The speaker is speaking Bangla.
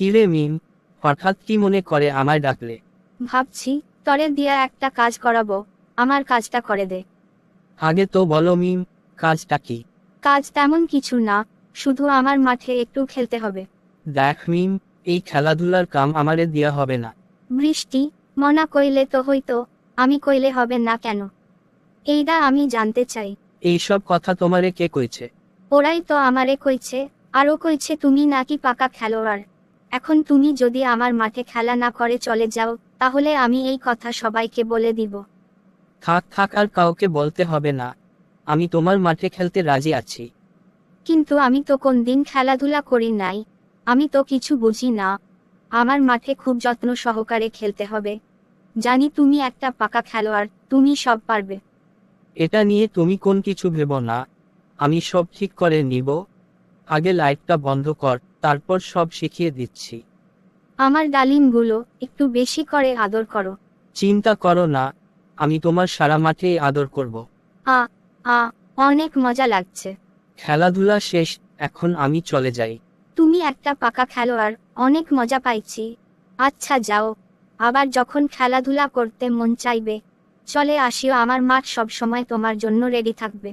কিরে মিম? হঠাৎ কি মনে করে আমায় ডাকলে? ভাবছি তরে দিয়া একটা কাজ করাবো আমার কাজটা করে দে। আগে তো বলো মিম কাজটা কি? কাজ তেমন কিছু না শুধু আমার মাঠে একটু খেলতে হবে। দেখ মিম এই খেলাধুলার কাম আমারে দেয়া হবে না। বৃষ্টি মনা কইলে তো হইতো আমি কইলে হবে না কেন? এইটা আমি জানতে চাই। এইসব কথা তোমারে কে কইছে? ওরাই তো আমারে কইছে আরও কইছে তুমি নাকি পাকা খেলোয়াড়। এখন তুমি যদি আমার মাঠে খেলা না করে চলে যাও তাহলে আমি এই কথা সবাইকে বলে দিব। থাক থাক আর কাউকে বলতে হবে না। আমি তোমার মাঠে খেলতে রাজি আছি। কিন্তু আমি তো কোন দিন খেলাধুলা করি নাই। আমি তো কিছু বুঝি না। আমার মাঠে খুব যত্ন সহকারে খেলতে হবে। জানি তুমি একটা পাকা খেলোয়াড় তুমি সব পারবে। এটা নিয়ে তুমি কোন কিছু ভেব না। আমি সব ঠিক করে নিব। আগে লাইটটা বন্ধ কর। তারপর সব শিখিয়ে দিচ্ছি। আমার ডালিমগুলো একটু বেশি করে আদর করো। চিন্তা করো না আমি তোমার সারা মাঠেই আদর করব। আ আ অনেক মজা লাগছে। খেলাধুলা শেষ এখন আমি চলে যাই। তুমি একটা পাকা খেলোয়াড় অনেক মজা পাইছি। আচ্ছা যাও আবার যখন খেলাধুলা করতে মন চাইবে চলে আসিও আমার মাঠ সব সময় তোমার জন্য রেডি থাকবে।